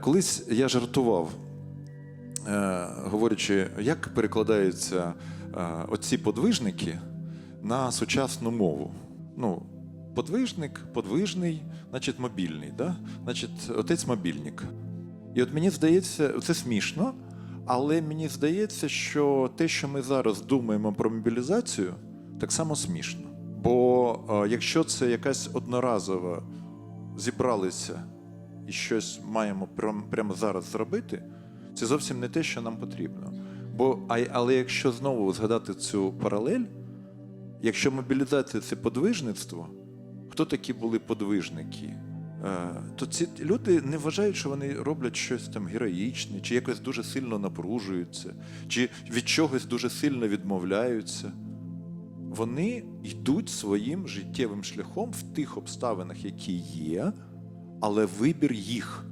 Колись я жартував, е, говорячи, як перекладаються е, оці подвижники на сучасну мову. Ну, подвижник, подвижний, значить мобільний, да? значить, отець мобільник. І от мені здається, це смішно, але мені здається, що те, що ми зараз думаємо про мобілізацію, так само смішно. Бо е, якщо це якась одноразова зібралися і щось маємо прямо зараз зробити, це зовсім не те, що нам потрібно. Бо, але якщо знову згадати цю паралель, якщо мобілізація це подвижництво, хто такі були подвижники? Е, То ці люди не вважають, що вони роблять щось там героїчне, чи якось дуже сильно напружуються, чи від чогось дуже сильно відмовляються. Вони йдуть своїм життєвим шляхом в тих обставинах, які є, але вибір їх.